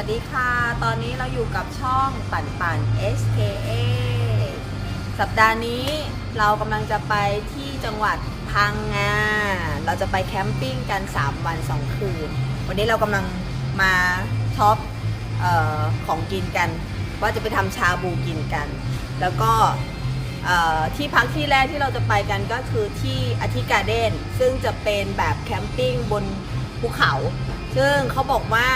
วัสดีค่ะ ตอนนี้เราอยู่กับช่องปั่นปั่น SKA สัปดาห์นี้เรากำลังจะไปที่จังหวัดพังงา เราจะไปแคมปิ้งกัน 3 วัน 2 คืน วันนี้เรากำลังมาช็อปออของกินกัน ว่าจะไปทำชาบูกินกัน แล้วก็ที่พักที่แรกที่เราจะไปกันก็คือที่อธิการ์เด้นซึ่งจะเป็นแบบแคมปิ้งบนภูเขา ซึ่งเขาบอกว่า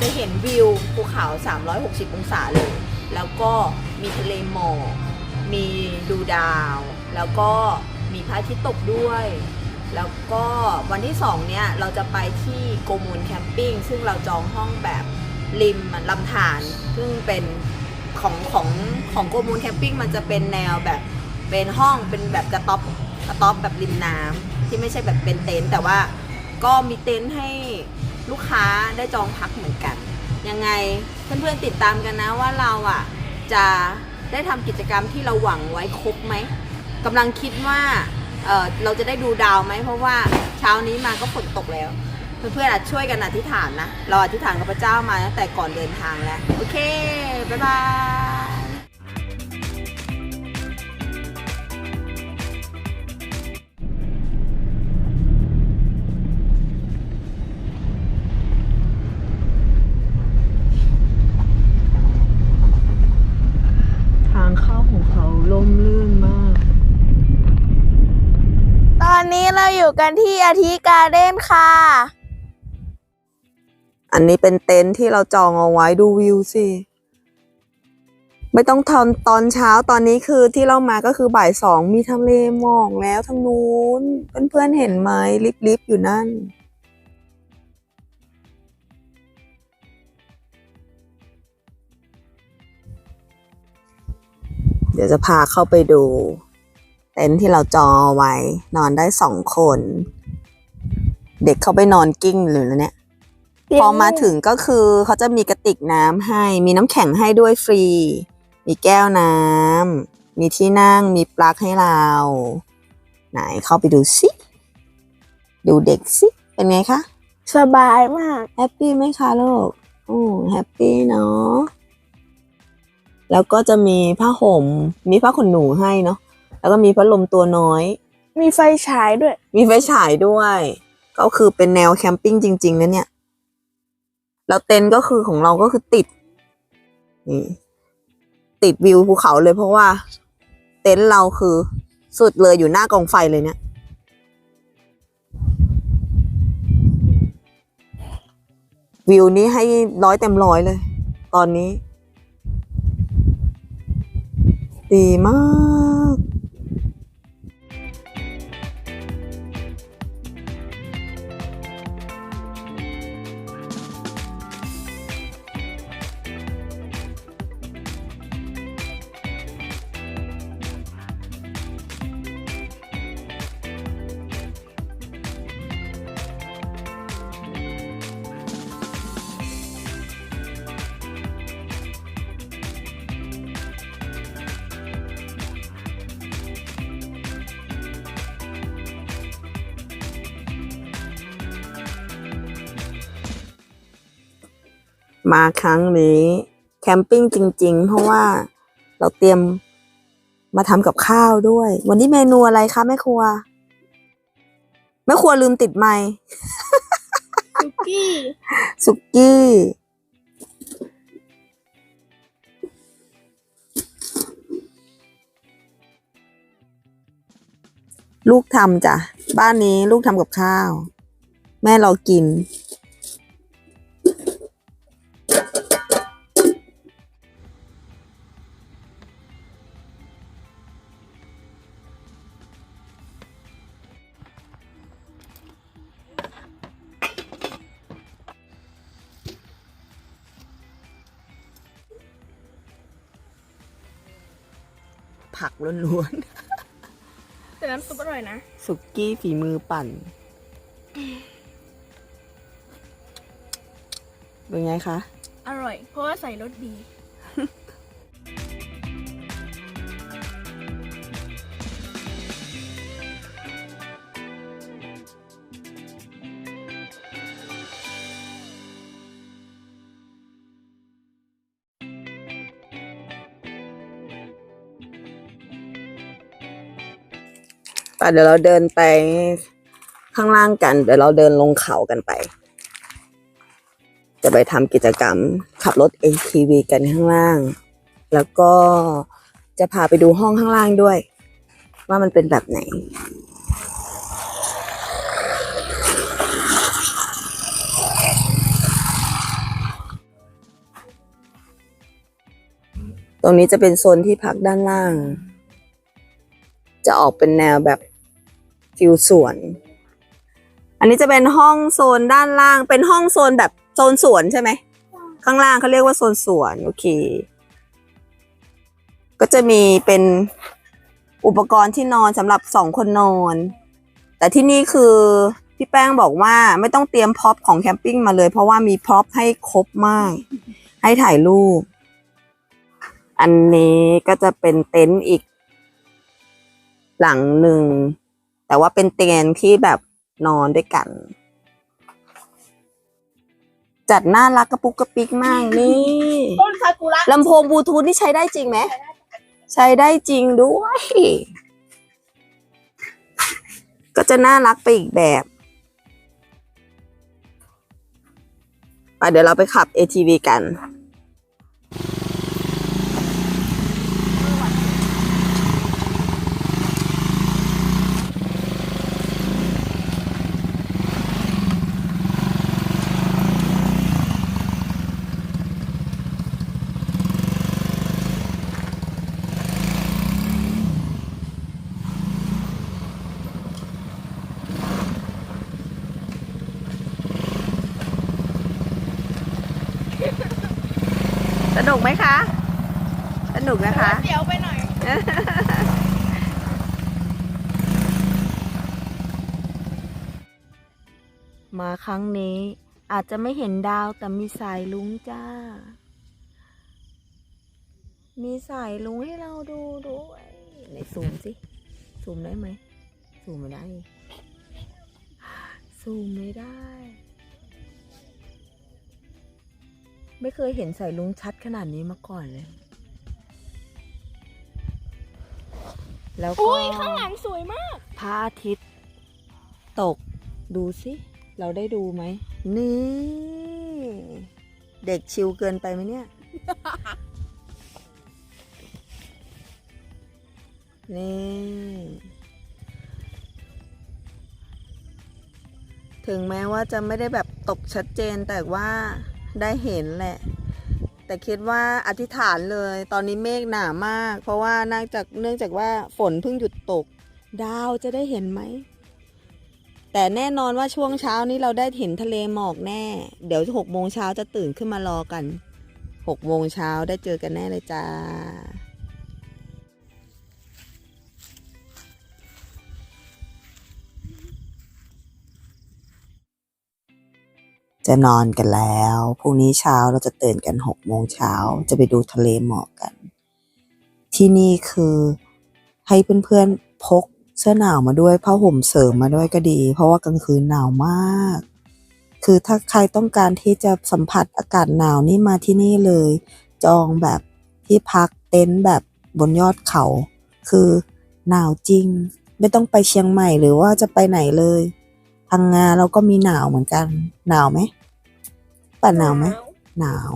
จะเห็นวิวภูเขา 360 องศาเลย แล้วก็มีทะเลหมอกมีดูดาว แล้วก็มีพระอาทิตย์ตกด้วย แล้วก็วันที่สองเนี่ย เราจะไปที่โกมูลแคมปิ้งซึ่งเราจองห้องแบบริมลำธารซึ่งเป็นของของของโกมูลแคมปิ้งมันจะเป็นแนวแบบเป็นห้องเป็นแบบกระต๊อบกระต๊อบแบบริมน้ำที่ไม่ใช่แบบเป็นเต็นท์แต่ว่าก็มีเต็นท์ให้ ลูกค้าได้จองพักเหมือนกัน ยังไงเพื่อนๆติดตามกันนะว่าเราอะจะได้ทำกิจกรรมที่เราหวังไว้ครบไหมกำลังคิดว่าเเราจะได้ดูดาวไหมเพราะว่าเช้านี้มาก็ฝนตกแล้ว เพื่อนๆอาจช่วยกันอธิษฐานนะ เราอธิษฐานกับพระเจ้ามาตั้งแต่ก่อนเดินทางแล้ว โอเค บ๊ายบาย เราอยู่กันที่อาทิการ์เด้นค่ะ อันนี้เป็นเต็นท์ที่เราจองเอาไว้ดูวิวสิ ไม่ต้องทอนตอนเช้าตอนนี้คือที่เรามาก็คือบ่ายสองมีทะเลหมอกแล้วทางนู้น เพื่อนๆเห็นไหมลิบๆอยู่นั่นเดี๋ยวจะพาเข้าไปดู ต็นท์ที่เราจองเอาไว้ นอนได้สองคน เด็กเขาไปนอนกิ้งเลยนะเนี่ย พอมาถึงก็คือเขาจะมีกระติกน้ำให้ มีน้ำแข็งให้ด้วยฟรี มีแก้วน้ำมีที่นั่งมีปลั๊กให้เรา ไหนเข้าไปดูสิ ดูเด็กสิ เป็นไงคะ สบายมาก แฮปปี้ไหมคะลูกโอ้แฮปปี้เนาะแล้วก็จะมีผ้าห่ม มีผ้าขนหนูให้เนาะ แล้วก็มีพัดลมตัวน้อย มีไฟฉายด้วย มีไฟฉายด้วย ก็คือเป็นแนวแคมปิ้งจริงๆนะเนี่ย แล้วเต็นท์ก็คือของเราก็คือติดนี่ติดวิวภูเขาเลยเพราะว่า เต็นท์เราคือสุดเลยอยู่หน้ากองไฟเลยเนี่ย วิวนี้ให้ร้อยเต็มร้อยเลย ตอนนี้ ดีมาก มาครั้งนี้แคมปิ้งจริง ๆ เพราะว่าเราเตรียมมาทำกับข้าวด้วย วันนี้เมนูอะไรคะแม่ครัวแม่ครัวลืมติดไมค์คุกกี้สุกี้ลูกทำจ้ะ บ้านนี้ลูกทำกับข้าว แม่รอกิน ล้วนแต่น้ำซุปอร่อยนะ ๆ สุกี้ฝีมือปั่น เป็นไงคะ อร่อย เพราะว่าใส่รสดี ป่เดี๋ยวเราเดินไปข้างล่างกัน เดี๋ยวเราเดินลงเขากันไป จะไปทำกิจกรรมขับรถ ATV กันข้างล่าง แล้วก็จะพาไปดูห้องข้างล่างด้วย ว่ามันเป็นแบบไหนตรงนี้จะเป็นโซนที่พักด้านล่าง จะออกเป็นแนวแบบ ฟิวสวน อันนี้จะเป็นห้องโซนด้านล่าง เป็นห้องโซนแบบโซนสวนใช่ไหม ข้างล่างเขาเรียกว่าโซนสวน โอเค ก็จะมีเป็นอุปกรณ์ที่นอนสำหรับสองคนนอน แต่ที่นี่คือพี่แป้งบอกว่าไม่ต้องเตรียมพร็อพของแคมปิ้งมาเลย เพราะว่ามีพร็อพให้ครบมาก ให้ถ่ายรูป อันนี้ก็จะเป็นเต็นท์อีก หลังหนึ่ง แต่ว่าเป็นเตียงที่แบบนอนด้วยกัน จัดน่ารักกระปุกกระปิกมากนี่ต้นซากุระลำโพงบลูทูธนี่ใช้ได้จริงไหม ใช้ได้จริงด้วย ก็จะน่ารักไปอีกแบบไปเดี๋ยวเราไปขับ ATV กันสนุ กไหมคะ สนุกนะคะ เดี๋ยวไปหน่อย มาครั้งนี้อาจจะไม่เห็นดาวแต่มีสายลุงจ้า มีสายลุงให้เราดูด้วยไหนซูมสิซูมได้ไหมซูมไม่ได้ซูมไม่ได้ ไม่เคยเห็นสายลุงชัดขนาดนี้มาก่อนเลย แล้วก็อุ้ยข้างหลังสวยมากพระอาทิตย์ ตก ดูสิ เราได้ดูไหม นี่ เด็กชิวเกินไปไหมเนี่ย นี่ ถึงแม้ว่าจะไม่ได้แบบตกชัดเจนแต่ว่า ได้เห็นแหละ แต่คิดว่าอธิษฐานเลย ตอนนี้เมฆหนามาก เพราะว่าเนื่องจากเนื่องจากว่าฝนเพิ่งหยุดตก ดาวจะได้เห็นไหม แต่แน่นอนว่าช่วงเช้านี้เราได้เห็นทะเลหมอกแน่ เดี๋ยวหกโมงเช้าจะตื่นขึ้นมารอกันหกโมงเช้าได้เจอกันแน่เลยจ้า จะนอนกันแล้ว พรุ่งนี้เช้าเราจะตื่นกันหกโมงเช้าจะไปดูทะเลหมอกกัน ที่นี่คือให้เพื่อนๆพกเสื้อหนาวมาด้วยผ้าห่มเสริมมาด้วยก็ดี เพราะว่ากลางคืนหนาวมาก คือถ้าใครต้องการที่จะสัมผัสอากาศหนาวนี่มาที่นี่เลย จองแบบที่พักเต็นท์แบบบนยอดเขา คือหนาวจริง ไม่ต้องไปเชียงใหม่หรือว่าจะไปไหนเลยพังงาเราก็มีหนาวเหมือนกัน หนาวไหม ป่ะหนาวไหมหนาว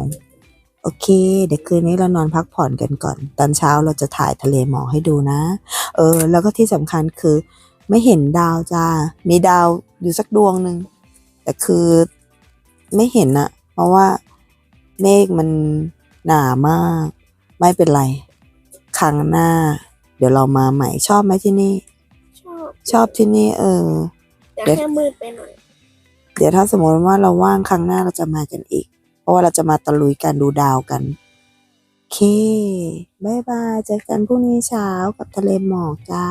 โอเค เดี๋ยวคืนนี้เรานอนพักผ่อนกันก่อน ตอนเช้าเราจะถ่ายทะเลหมอกให้ดูนะ เออ แล้วก็ที่สำคัญคือไม่เห็นดาวจ้า มีดาวอยู่สักดวงหนึ่ง แต่คือไม่เห็นอะเพราะว่าเมฆมันหนามาก ไม่เป็นไร ครั้งหน้า เดี๋ยวเรามาใหม่ชอบไหมที่นี่ ชอบชอบที่นี่ เออ แต่เดี๋ยวแค่มืดไปหน่อยเดี๋ยวถ้าสมมติว่าเราว่างครั้งหน้าเราจะมากันอีก เพราะว่าเราจะมาตะลุยกันดูดาวกันโอเคบายบายเจอกันพรุ่งนี้เช้ากับทะเลหมอกจ้า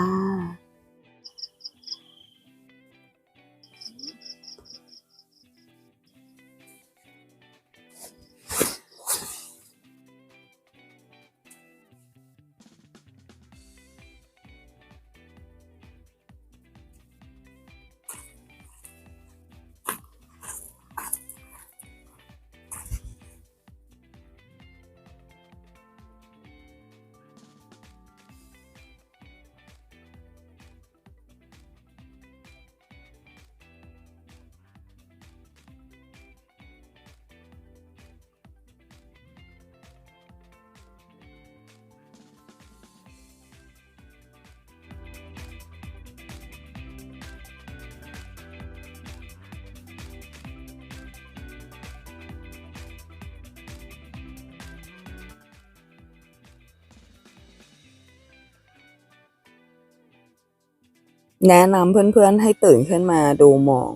แนะนำเพื่อนๆให้ตื่นขึ้นมาดูหมอก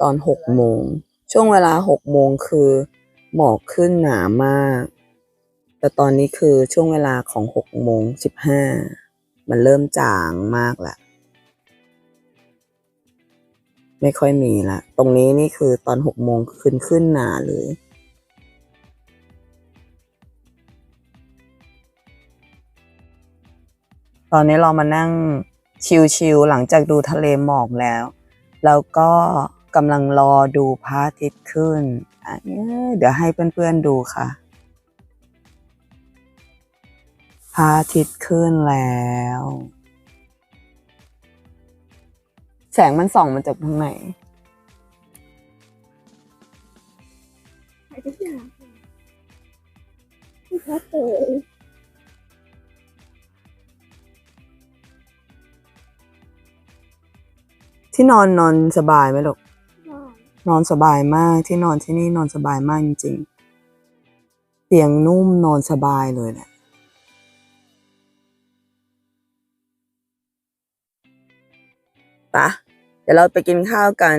ตอนหกโมง ช่วงเวลาหกโมงคือหมอกขึ้นหนามาก แต่ตอนนี้คือช่วงเวลาของหกโมงสิบห้ามันเริ่มจางมากละไม่ค่อยมีละตรงนี้นี่คือตอนหกโมงขึ้นขึ้นหนาเลย ตอนนี้เรามานั่ง ชิลๆหลังจากดูทะเลหมอกแล้ว แล้วก็กำลังรอดูพระอาทิตย์ขึ้น เดี๋ยวให้เพื่อนๆดูค่ะ พระอาทิตย์ขึ้นแล้ว แสงมันส่องมาจากทางไหน ที่นอนนอนสบายไหมลูกนอนสบายมากที่นอนที่นี่นอนสบายมากจริงๆเตียงนุ่มนอนสบายเลยแหละปะเดี๋ยวเราไปกินข้าวกัน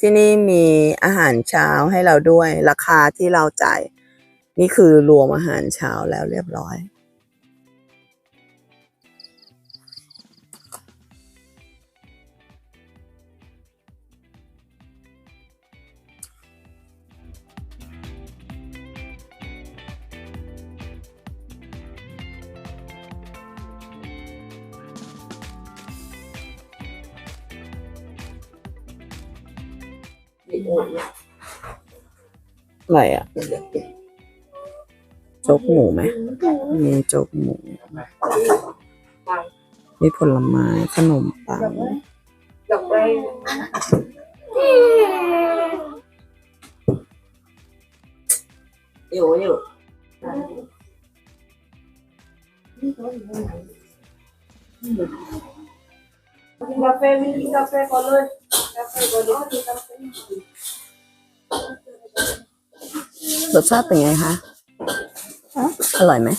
ที่นี่มีอาหารเช้าให้เราด้วย ราคาที่เราจ่าย นี่คือรวมอาหารเช้าแล้วเรียบร้อย อะไรอะโจ๊กหมูไหมมีโจ๊กหมู มีผลไม้ขนมปังอยู่อยู่กาแฟมีกินกาแฟก่อนเลยว รสชาติเป็นไงคะ อร่อยไหม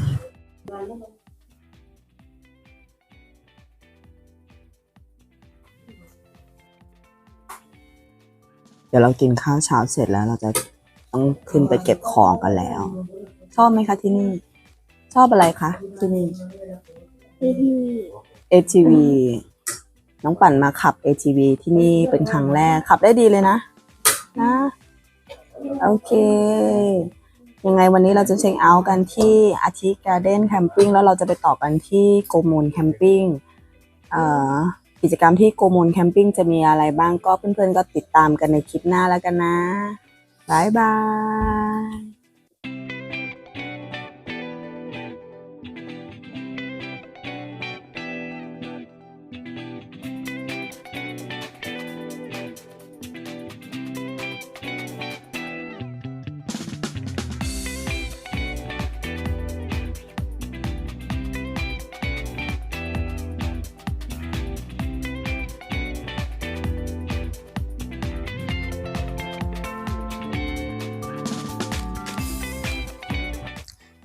เดี๋ยวเรากินข้าวเช้าเสร็จแล้วเราจะต้องขึ้นไปเก็บของกันแล้ว ชอบไหมคะที่นี่ ชอบอะไรคะที่นี่ ATV น้องปั่นมาขับ ATV ที่นี่เป็นครั้งแรกขับได้ดีเลยนะ นะ โอเค ยังไงวันนี้เราจะเช็คเอาท์กันที่อาทิการ์เด้นแคมปิ้งแล้วเราจะไปต่อกันที่โกมูลแคมปิ้งเอ่อ กิจกรรมที่โกมูลแคมปิ้งจะมีอะไรบ้างก็เพื่อนๆก็ติดตามกันในคลิปหน้าแล้วกันนะบายบาย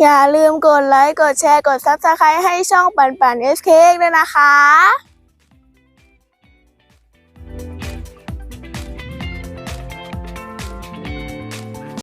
อย่าลืมกดไลค์ กดแชร์ กด Subscribe ให้ช่องปันปัน SK ด้วยนะคะ